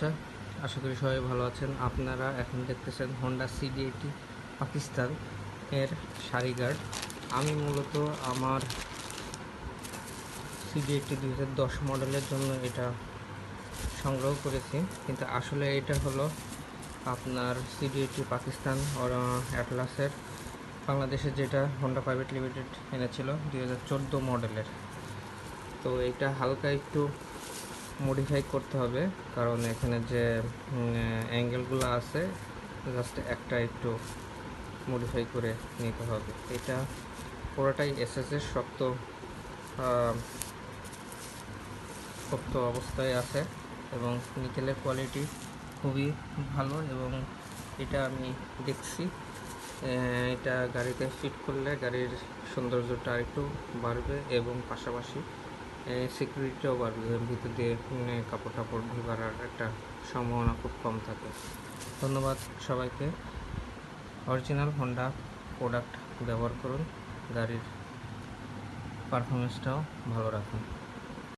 শুভেচ্ছা আশা করি সবাই ভালো আছেন। আপনারা এখন দেখতেছেন হোন্ডা সিডি এইটি পাকিস্তান এর শাড়ি গার্ড আমি মূলত আমার সিডি এইটি হাজার দশ মডেলের জন্য এটা সংগ্রহ করেছি। কিন্তু আসলে এটা হলো আপনার সিডি এইটি পাকিস্তান ওর অ্যাটলাসের। বাংলাদেশে যেটা হন্ডা প্রাইভেট লিমিটেড এনেছিল দুই হাজার চোদ্দ মডেলের। তো এটা হালকা একটু মডিফাই করতে হবে। কারণ এখানে যে অ্যাঙ্গেলগুলো আছে জাস্ট একটা একটু মডিফাই করে নিতে হবে। এটা পুরোটাই এসএসের শক্ত শক্ত অবস্থায় আছে এবং নিকেলের কোয়ালিটি খুবই ভালো এবং এটা আমি দেখছি। এটা গাড়িতে ফিট করলে গাড়ির সৌন্দর্যটা আরেকটু বাড়বে এবং পাশাপাশি সিকিউরিটিও বাড়বে। ভিতর দিয়ে কাপড় টাপড় ঢোকার একটা সম্ভাবনা খুব কম থাকে। ধন্যবাদ সবাইকে। অরিজিনাল হন্ডা প্রোডাক্ট ব্যবহার করুন। গাড়ির পারফরমেন্সটাও ভালো রাখুন।